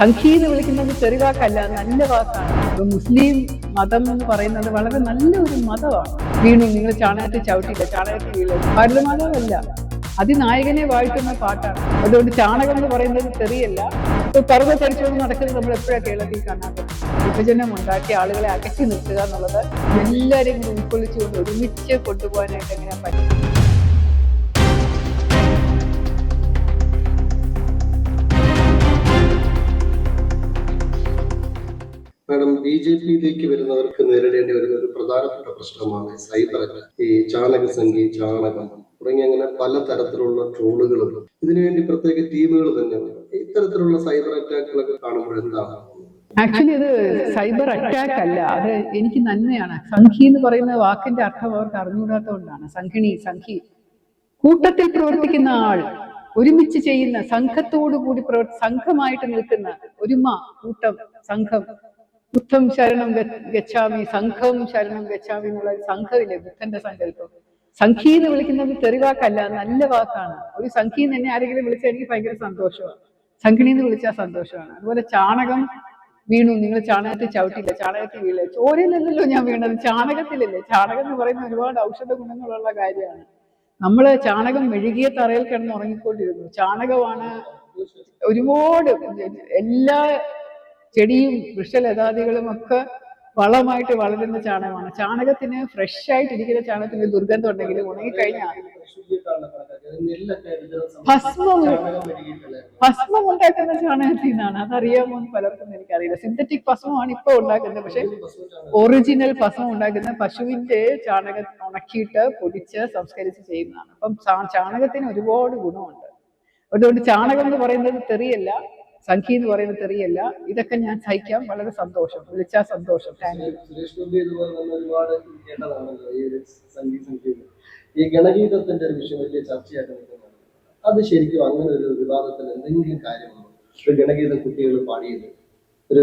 സംഖി എന്ന് വിളിക്കുന്നത് ചെറിവാക്കല്ല നല്ല വാക്കാണ്. ഇപ്പൊ മുസ്ലിം മതം എന്ന് പറയുന്നത് വളരെ നല്ല ഒരു മതമാണ്. വീണു നിങ്ങൾ ചാണകത്തിൽ ചവിട്ടിയില്ല? ചാണകത്തിൽ വീഴ. ഭാരതമാതമല്ല അതിനായകനെ വാഴ്ത്തുന്ന പാട്ടാണ്. അതുകൊണ്ട് ചാണകം എന്ന് പറയുന്നത് ചെറിയല്ല. ഇപ്പൊ പർവ ചരിച്ചുകൊണ്ട് നടക്കുന്നത് നമ്മൾ എപ്പോഴാണ് കേരളത്തിൽ പറ്റും വിഭജനം ഉണ്ടാക്കി ആളുകളെ അകറ്റി നിർത്തുക എന്നുള്ളത് എല്ലാവരെയും ഉൾക്കൊള്ളിച്ചുകൊണ്ട് ഒരുമിച്ച് കൊണ്ടുപോകാനായിട്ട് എങ്ങനെ പറ്റും മാഡം ബി ജെ പിയിലേക്ക് വരുന്നവർക്ക് നേരിടേണ്ട ഒരു ഒരു പ്രധാനപ്പെട്ട പ്രശ്നമാണ് സൈബർ അറ്റാക്ക് ഈ ചാണകസംഖ്യ ചാണകം തുടങ്ങിയ അങ്ങനെ പല തരത്തിലുള്ള ട്രോളുകളും. ഇതിനുവേണ്ടി പ്രത്യേക ടീമുകൾ തന്നെ ഇത്തരത്തിലുള്ള സൈബർ അറ്റാക്കുകളൊക്കെ കാണുമ്പോൾ എന്താണ്? ആക്ച്വലി ഇത് സൈബർ അറ്റാക്ക് അല്ല. അത് എനിക്ക് നന്മയാണ്. സംഖി എന്ന് പറയുന്ന വാക്കിന്റെ അർത്ഥം അവർക്ക് അറിഞ്ഞുകൂടാത്തതുകൊണ്ടാണ്. സംഘിണി സംഖി കൂട്ടത്തിൽ പ്രവർത്തിക്കുന്ന ആൾ ഒരുമിച്ച് ചെയ്യുന്ന സംഘത്തോടു കൂടി പ്രവർ സംഘമായിട്ട് നിൽക്കുന്ന ഒരുമ കൂട്ടം സംഘം. ബുദ്ധം ശരണം ഗച്ഛാമി സംഘം ശരണം ഗച്ഛാമി എന്നുള്ള സംഘമില്ലേ ബുദ്ധന്റെ സങ്കല്പം. സംഖി എന്ന് വിളിക്കുന്നത് തെറിവാക്കല്ല നല്ല വാക്കാണ്. ഒരു സംഖി എന്ന് എന്നെ ആരെങ്കിലും വിളിച്ചാൽ എനിക്ക് ഭയങ്കര സന്തോഷമാണ് സംഘിണി എന്ന് വിളിച്ചാൽ സന്തോഷമാണ് അതുപോലെ ചാണകം വീണു. നിങ്ങൾ ചാണകത്തിൽ ചവിട്ടില്ല ചാണകത്തിൽ വീഴ ചോരയിലല്ലല്ലോ ഞാൻ വീണത്. ചാണകത്തിലല്ലേ? ചാണകം എന്ന് പറയുന്ന ഒരുപാട് ഔഷധ ഗുണങ്ങളുള്ള കാര്യമാണ്. നമ്മൾ ചാണകം മെഴുകിയ തറയിൽ കിടന്ന് ഉറങ്ങിക്കൊണ്ടിരുന്നു. ചാണകമാണ് ഒരുപാട് എല്ലാ ചെടിയും വൃക്ഷലതാദികളും ഒക്കെ വളമായിട്ട് വളരുന്ന ചാണകമാണ്. ചാണകത്തിന് ഫ്രഷ് ആയിട്ട് ഇരിക്കുന്ന ചാണകത്തിന് ദുർഗന്ധം ഉണ്ടെങ്കിൽ ഉണങ്ങിക്കഴിഞ്ഞാൽ ഭസ്മം ഭസ്മം ഉണ്ടാക്കുന്ന ചാണകത്തിൽ നിന്നാണ്. അതറിയാമോ എന്ന് പലർക്കും എനിക്കറിയില്ല. സിന്തറ്റിക് ഭസ്മമാണ് ഇപ്പൊ ഉണ്ടാക്കുന്നത്. പക്ഷെ ഒറിജിനൽ ഭസ്മം ഉണ്ടാക്കുന്ന പശുവിന്റെ ചാണകം ഉണക്കിയിട്ട് പൊടിച്ച് സംസ്കരിച്ച് ചെയ്യുന്നതാണ്. അപ്പം ചാണകത്തിന് ഒരുപാട് ഗുണമുണ്ട്. അതുകൊണ്ട് ചാണകം എന്ന് പറയുന്നത് തെറിയല്ല. സംഖ്യ എന്ന് പറയുന്നത് തെറിയല്ല. ഇതൊക്കെ ഞാൻ സഹിക്കാം. വളരെ സന്തോഷം. വിളിച്ചാൽ സന്തോഷം. താങ്ക് യു ഈ ഗണഗീതത്തിന്റെ ഒരു വിഷയം വലിയ ചർച്ചയായിട്ട് നിൽക്കുന്നതാണ് അത് ശരിക്കും അങ്ങനെ ഒരു വിവാദത്തിൽ എന്തെങ്കിലും കാര്യമാണോ ഒരു ഗണഗീത കുട്ടികൾ പാടിയത്. ഒരു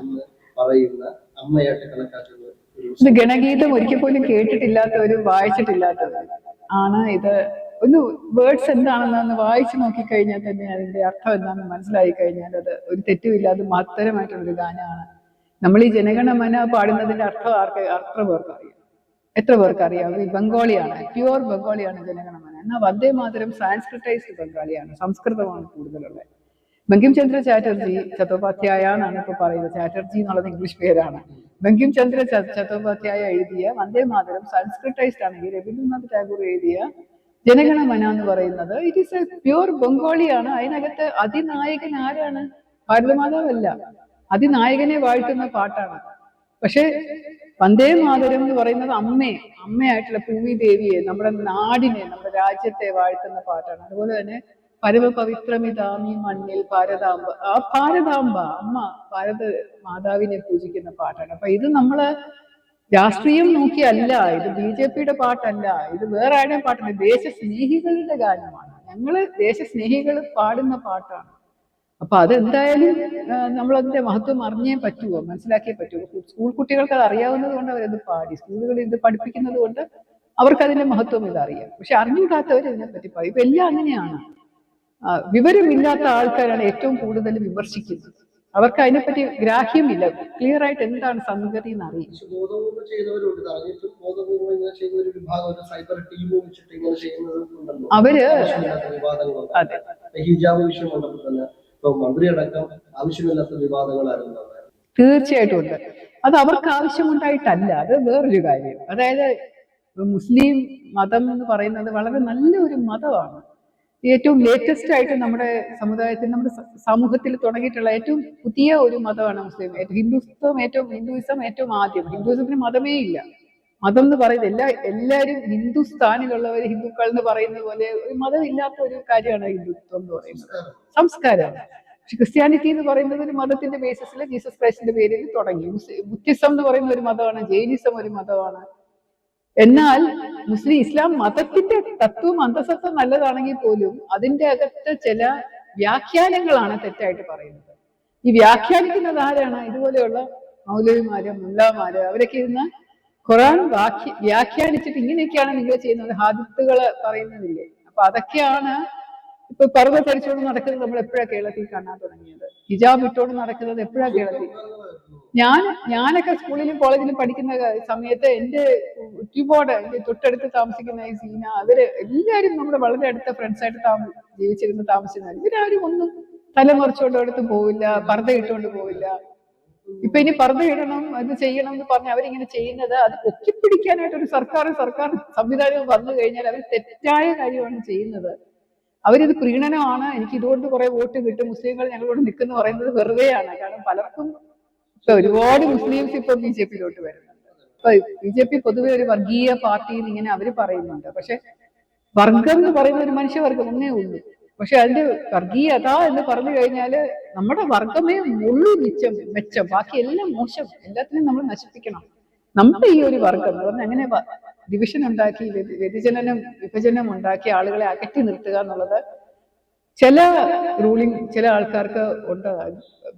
എന്ന് പറയുന്ന അമ്മയായിട്ട് കണക്കാക്കുന്നത് ഇത് ഗണഗീതം ഒരിക്കൽ പോലും കേട്ടിട്ടില്ലാത്തവരും വായിച്ചിട്ടില്ലാത്തവരും ആണ്. ഇത് ഒന്ന് വേർഡ്സ് എന്താണെന്ന് ഒന്ന് വായിച്ചു നോക്കിക്കഴിഞ്ഞാൽ തന്നെ അതിന്റെ അർത്ഥം എന്താണെന്ന് മനസ്സിലായി കഴിഞ്ഞാൽ അത് ഒരു തെറ്റുമില്ലാതെ മഹത്തരമായിട്ടുള്ളൊരു ഗാനമാണ്. നമ്മൾ ഈ ജനഗണമന പാടുന്നതിന്റെ അർത്ഥം ആർക്ക് അത്ര പേർക്ക് അറിയാം. എത്ര പേർക്ക് അറിയാം? ഈ ബംഗാളിയാണ് പ്യുവർ ബംഗാളിയാണ് ജനഗണമന എന്നാൽ വന്ദേ മാതരം സാൻസ്ക്രിറ്റൈസ്ഡ് ബംഗാളിയാണ് സംസ്കൃതമാണ് കൂടുതലുള്ളത്. ബങ്കിം ചന്ദ്ര ചാറ്റർജി ചത്തോപാധ്യായ എന്നാണ് ഇപ്പൊ പറയുന്നത്. ചാറ്റർജി എന്നുള്ളത് ഇംഗ്ലീഷ് പേരാണ്. ബങ്കിം ചന്ദ്ര ചത്തോപാധ്യായ എഴുതിയ വന്ദേ മാതരം സംസ്കൃതൈസ്ഡ് ആണെങ്കിൽ രവീന്ദ്രനാഥ് ടാഗോർ എഴുതിയ ജനഗണമന എന്ന് പറയുന്നത്. ഇറ്റ് ഈസ് എ പ്യുവർ ബംഗാളിയാണ് അതിനകത്ത് അതിനായകൻ ആരാണ്? ഭാരതമാതാവല്ല അതിനായകനെ വാഴ്ത്തുന്ന പാട്ടാണ്. പക്ഷെ വന്ദേ മാതരം എന്ന് പറയുന്നത് അമ്മയെ അമ്മയായിട്ടുള്ള ഭൂമി ദേവിയെ നമ്മുടെ നാടിനെ നമ്മുടെ രാജ്യത്തെ വാഴ്ത്തുന്ന പാട്ടാണ്. അതുപോലെ തന്നെ പരമപവിത്രമിതാമി മണ്ണിൽ ഭാരതാംബ ആ ഭാരതാംബ അമ്മ ഭാരത മാതാവിനെ പൂജിക്കുന്ന പാട്ടാണ്. അപ്പൊ ഇത് നമ്മൾ രാഷ്ട്രീയം നോക്കിയല്ല ഇത് ബി ജെ പിയുടെ പാട്ടല്ല ഇത് വേറെ ആരുടെയും പാട്ടല്ല ദേശസ്നേഹികളുടെ ഗാനമാണ് ഞങ്ങൾ ദേശസ്നേഹികൾ പാടുന്ന പാട്ടാണ്. അപ്പൊ അതെന്തായാലും നമ്മളതിന്റെ മഹത്വം അറിഞ്ഞേ പറ്റുമോ മനസ്സിലാക്കിയേ പറ്റുമോ സ്കൂൾ കുട്ടികൾക്ക് അത് അറിയാവുന്നത് കൊണ്ട് അവരത് പാടി സ്കൂളുകളിൽ ഇത് പഠിപ്പിക്കുന്നത് കൊണ്ട് അവർക്ക് അതിന്റെ മഹത്വം ഇതറിയാം പക്ഷെ അറിഞ്ഞുകൂടാത്തവർ ഇതിനെ പറ്റി പറയും. ഇപ്പൊ എല്ലാം അങ്ങനെയാണ്. വിവരമില്ലാത്ത ആൾക്കാരാണ് ഏറ്റവും കൂടുതൽ വിമർശിക്കുന്നത്. അവർക്ക് അതിനെപ്പറ്റി ഗ്രാഹ്യമില്ല. ക്ലിയർ ആയിട്ട് എന്താണ് സംഗതി എന്ന് അറിയില്ല ബോധപൂർവം ബോധപൂർവം ഇങ്ങനെ ചെയ്യുന്ന ഒരു വിഭാഗം ഒരു സൈബർ ടീം വെച്ചിട്ട് ഇങ്ങനെ ചെയ്യുന്നവരുണ്ടല്ലോ അവർ അതെ. ഹിജാബ് വിഷയം വന്നപ്പോൾ തന്നെ ഇപ്പൊ മന്ത്രിയടക്കം ആവശ്യമില്ലാത്ത വിവാദങ്ങളായിരുന്നു തീർച്ചയായിട്ടും ഉണ്ട്. അത് അവർക്ക് ആവശ്യമുണ്ടായിട്ടല്ല. അത് വേറൊരു കാര്യം. അതായത് മുസ്ലിം മതം എന്ന് പറയുന്നത് വളരെ നല്ല ഒരു മതമാണ്. ഏറ്റവും ലേറ്റസ്റ്റ് ആയിട്ട് നമ്മുടെ സമുദായത്തിൽ നമ്മുടെ സമൂഹത്തിൽ തുടങ്ങിയിട്ടുള്ള ഏറ്റവും പുതിയ ഒരു മതമാണ് മുസ്ലിം. ഹിന്ദുത്വം ഏറ്റവും ഹിന്ദുയിസം ഏറ്റവും ആദ്യം. ഹിന്ദുയിസത്തിന് മതമേ ഇല്ല. മതം എന്ന് പറയുന്നത് എല്ലാ എല്ലാവരും ഹിന്ദുസ്ഥാനിലുള്ളവർ ഹിന്ദുക്കൾ എന്ന് പറയുന്ന പോലെ ഒരു മതമില്ലാത്ത ഒരു കാര്യമാണ് ഹിന്ദുത്വം എന്ന് പറയുന്നത്. സംസ്കാരം പക്ഷെ ക്രിസ്ത്യാനിറ്റി എന്ന് പറയുന്നത് ഒരു മതത്തിന്റെ ബേസിസിൽ ജീസസ് ക്രൈസ്റ്റിന്റെ പേരിൽ തുടങ്ങി. ബുദ്ധിസം എന്ന് പറയുന്ന ഒരു മതമാണ് ജൈനിസം ഒരു മതമാണ്. എന്നാൽ മുസ്ലിം ഇസ്ലാം മതത്തിന്റെ തത്വം അന്തസത്വം നല്ലതാണെങ്കിൽ പോലും അതിന്റെ അകത്ത് ചില വ്യാഖ്യാനങ്ങളാണ് തെറ്റായിട്ട് പറയുന്നത്. ഈ വ്യാഖ്യാനിക്കുന്നത് ആരാണ്? ഇതുപോലെയുള്ള മൗലവിമാര് മുല്ലാമാര് അവരൊക്കെ ഇരുന്ന് ഖുറാൻ വാക്യ വ്യാഖ്യാനിച്ചിട്ട് ഇങ്ങനെയൊക്കെയാണ് നിങ്ങൾ ചെയ്യുന്നത് ഹാദിത്തുകൾ പറയുന്നതില്ലേ? അപ്പൊ അതൊക്കെയാണ് ഇപ്പൊ പർവ ധരിച്ചോണ്ട് നടക്കുന്നത് നമ്മൾ എപ്പോഴാ കേരളത്തിൽ കാണാൻ തുടങ്ങിയത്? ഹിജാബ് ഇട്ടോണ്ട് നടക്കുന്നത് എപ്പോഴാ കേരളത്തിൽ? ഞാൻ ഞാനൊക്കെ സ്കൂളിലും കോളേജിലും പഠിക്കുന്ന സമയത്ത് എന്റെ ഒരുപാട് എന്റെ തൊട്ടടുത്ത് താമസിക്കുന്ന ഈ സീന അവർ എല്ലാരും നമ്മുടെ വളരെ അടുത്ത ഫ്രണ്ട്സ് ആയിട്ട് താമ ജീവിച്ചിരുന്ന് താമസിക്കുന്ന ഇവരാരും ഒന്നും തല തലമറിച്ചുകൊണ്ട് എടുത്ത് പോവില്ല പർദ്ദ ഇട്ടുകൊണ്ട് പോവില്ല. ഇപ്പൊ ഇനി പർദ്ദ ഇടണം അത് ചെയ്യണം എന്ന് പറഞ്ഞ് അവരിങ്ങനെ ചെയ്യുന്നത് അത് പൊക്കിപ്പിടിക്കാനായിട്ട് ഒരു സർക്കാർ സർക്കാർ സംവിധാനം വന്നു കഴിഞ്ഞാൽ അവർ തെറ്റായ കാര്യമാണ് ചെയ്യുന്നത്. അവരിത് പ്രീണനമാണ്. എനിക്ക് ഇതുകൊണ്ട് കുറെ വോട്ട് കിട്ടും. മുസ്ലിങ്ങൾ ഞങ്ങളോട് നിൽക്കുന്നു പറയുന്നത് വെറുതെയാണ്. കാരണം പലർക്കും ഒരുപാട് മുസ്ലിംസ് ഇപ്പൊ ബി ജെ പിയിലോട്ട് വരുന്നുണ്ട്. ഇപ്പൊ ബി ജെ പി പൊതുവെ ഒരു വർഗീയ പാർട്ടി എന്ന് ഇങ്ങനെ അവർ പറയുന്നുണ്ട്. പക്ഷെ വർഗം എന്ന് പറയുന്ന ഒരു മനുഷ്യവർഗം ഒന്നേ ഉള്ളൂ. പക്ഷെ അതിന്റെ വർഗീയത എന്ന് പറഞ്ഞു കഴിഞ്ഞാൽ നമ്മുടെ വർഗമേ ഉള്ളു മിച്ചം മെച്ചം. ബാക്കി എല്ലാം മോശം. എല്ലാത്തിനും നമ്മൾ നശിപ്പിക്കണം. നമ്മുടെ ഈ ഒരു വർഗം എന്ന് പറഞ്ഞാൽ അങ്ങനെ ഡിവിഷൻ ഉണ്ടാക്കി വ്യതി- വ്യതിചലനം വിഭജനം ഉണ്ടാക്കി ആളുകളെ അകറ്റി നിർത്തുക എന്നുള്ളത് ചില റൂളിംഗ് ചില ആൾക്കാർക്ക് ഉണ്ട്.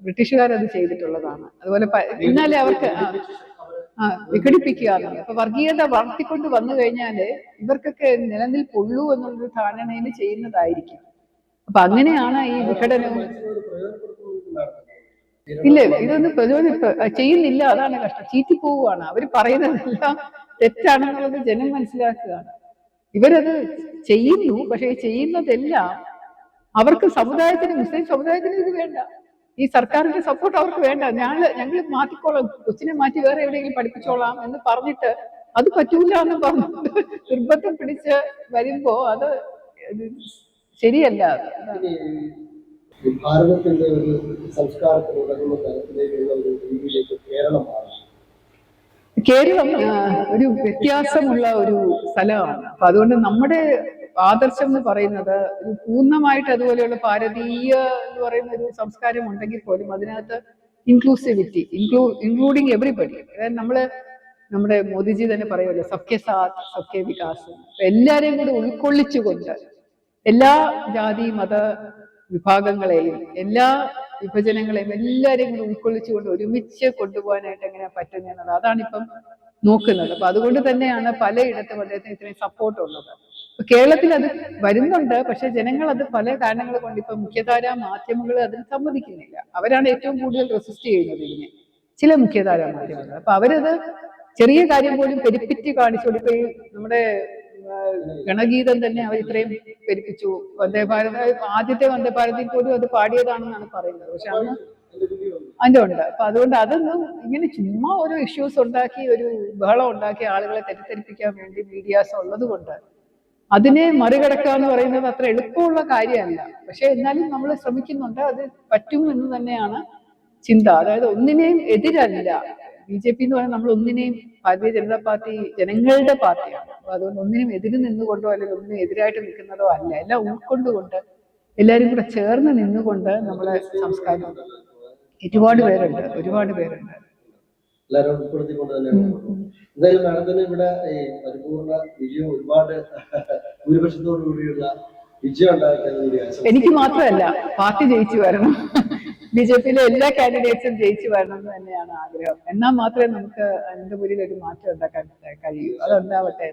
ബ്രിട്ടീഷുകാർ അത് ചെയ്തിട്ടുള്ളതാണ്. അതുപോലെ പിന്നാലെ അവർക്ക് ആ, വിഘടിപ്പിക്കുക അപ്പൊ വർഗീയത വളർത്തിക്കൊണ്ട് വന്നു കഴിഞ്ഞാൽ ഇവർക്കൊക്കെ നിലനിൽപ്പുള്ളൂ എന്നുള്ളൊരു ധാരണയിൽ ചെയ്യുന്നതായിരിക്കും. അപ്പൊ അങ്ങനെയാണ് ഈ വിഘടനവും ഇല്ല ഇതൊന്നും പ്രചോദിപ്പ ചെയ്യുന്നില്ല. അതാണ് കഷ്ടം. ചീറ്റി പോവുകയാണ് അവർ പറയുന്നതെല്ലാം തെറ്റാണെന്നുള്ളത് ജനം മനസ്സിലാക്കുകയാണ്. ഇവരത് ചെയ്യുന്നു പക്ഷെ ചെയ്യുന്നതെല്ലാം അവർക്ക് സമുദായത്തിന് മുസ്ലിം സമുദായത്തിന് ഇത് വേണ്ട. ഈ സർക്കാരിന്റെ സപ്പോർട്ട് അവർക്ക് വേണ്ട. ഞങ്ങൾ ഞങ്ങൾ മാറ്റിക്കോളാം. കൊച്ചിനെ മാറ്റി വേറെ എവിടെയെങ്കിലും പഠിപ്പിച്ചോളാം എന്ന് പറഞ്ഞിട്ട് അത് പറ്റൂല എന്ന് പറഞ്ഞിട്ട് നിർബന്ധം പിടിച്ച് വരുമ്പോ അത് ശരിയല്ല. ഭാരതത്തിന്റെ ഒരു സംസ്കാരത്തിന് ഉതകുന്ന തരത്തിലേക്കുള്ള ഒരു രീതിയിലേക്ക് കേരളം കേരളം ഒരു വ്യത്യാസമുള്ള ഒരു സ്ഥലമാണ്. അപ്പൊ അതുകൊണ്ട് നമ്മുടെ ആദർശം എന്ന് പറയുന്നത് പൂർണമായിട്ട് അതുപോലെയുള്ള ഭാരതീയ എന്ന് പറയുന്ന ഒരു സംസ്കാരം ഉണ്ടെങ്കിൽ പോലും അതിനകത്ത് ഇൻക്ലൂസിവിറ്റി ഇൻക്ലൂ ഇൻക്ലൂഡിങ് എവറിബഡി അതായത് നമ്മൾ നമ്മുടെ മോദിജി തന്നെ പറയുമല്ലോ സബ്കെ സാത്ത് സബ്കെ വികാസ്. എല്ലാരെയും കൂടി ഉൾക്കൊള്ളിച്ചുകൊണ്ട് എല്ലാ ജാതി മത വിഭാഗങ്ങളെയും എല്ലാ വിഭജനങ്ങളെയും എല്ലാരെയും കൂടി ഉൾക്കൊള്ളിച്ചുകൊണ്ട് ഒരുമിച്ച് കൊണ്ടുപോകാനായിട്ട് എങ്ങനെ പറ്റുന്നത് അതാണ് ഇപ്പം നോക്കുന്നത്. അപ്പൊ അതുകൊണ്ട് തന്നെയാണ് പലയിടത്തും അദ്ദേഹത്തിന് ഇത്രയും സപ്പോർട്ട് ഉള്ളത്. ഇപ്പൊ കേരളത്തിൽ അത് വരുന്നുണ്ട്. പക്ഷെ ജനങ്ങൾ അത് പല കാരണങ്ങൾ കൊണ്ട് ഇപ്പൊ മുഖ്യധാര മാധ്യമങ്ങൾ അതിന് സമ്മതിക്കുന്നില്ല. അവരാണ് ഏറ്റവും കൂടുതൽ റെസിസ്റ്റ് ചെയ്യുന്നത് ഇതിനെ. ചില മുഖ്യധാര മാധ്യമങ്ങൾ. അപ്പൊ അവരത് ചെറിയ കാര്യം പോലും പെരുപ്പിറ്റ് കാണിച്ചുകൊണ്ട് ഇപ്പൊ നമ്മുടെ ഗണഗീതം തന്നെ അവർ ഇത്രയും പെരുപ്പിച്ചു. വന്ദേ ഭാരത് ആദ്യത്തെ വന്ദേ ഭാരതിൽ പോലും അത് പാടിയതാണെന്നാണ് പറയുന്നത്. പക്ഷെ അന്ന് അതിന്റെ ഉണ്ട്. അപ്പൊ അതുകൊണ്ട് അതൊന്നും ഇങ്ങനെ ചുമ്മാ ഓരോ ഇഷ്യൂസ് ഉണ്ടാക്കി ഒരു ബഹളം ഉണ്ടാക്കി ആളുകളെ തെറ്റിദ്ധരിപ്പിക്കാൻ വേണ്ടി മീഡിയാസ് ഉള്ളത് കൊണ്ട് അതിനെ മറികടക്കുക എന്ന് പറയുന്നത് അത്ര എളുപ്പമുള്ള കാര്യമല്ല. പക്ഷെ എന്നാലും നമ്മൾ ശ്രമിക്കുന്നുണ്ട് അത് പറ്റും എന്ന് തന്നെയാണ് ചിന്ത. അതായത് ഒന്നിനെയും എതിരല്ല. ബി ജെ പി എന്ന് പറയുന്നത് നമ്മൾ ഒന്നിനെയും ഭാരതീയ ജനതാ പാർട്ടി ജനങ്ങളുടെ പാർട്ടിയാണ്. അപ്പൊ അതുകൊണ്ട് ഒന്നിനും എതിര് നിന്നുകൊണ്ടോ അല്ലെങ്കിൽ ഒന്നിനും എതിരായിട്ട് നിൽക്കുന്നതോ അല്ല. എല്ലാം ഉൾക്കൊണ്ടുകൊണ്ട് എല്ലാവരും കൂടെ ചേർന്ന് നിന്നുകൊണ്ട് നമ്മളെ സംസ്കാരം ഒരുപാട് പേരുണ്ട് ഒരുപാട് പേരുണ്ട്. എല്ലാവരും ഉൾപ്പെടുത്തിക്കൊണ്ട് തന്നെയാണ്. എന്തായാലും മാഡത്തിന് ഇവിടെ ഈ പരിപൂർണ വിജയം ഒരുപാട് ഭൂരിപക്ഷത്തോടു കൂടിയുള്ള വിജയം. എനിക്ക് മാത്രമല്ല പാർട്ടി ജയിച്ചു വരണം. ബി ജെ പിയിലെ എല്ലാ കാൻഡിഡേറ്റ്സും ജയിച്ചു വരണം എന്ന് തന്നെയാണ് ആഗ്രഹം. എന്നാൽ മാത്രമേ നമുക്ക് അനന്തപുരിയിൽ ഒരു മാറ്റം ഉണ്ടാക്കാൻ കഴിയൂ. അതുണ്ടാവട്ടെ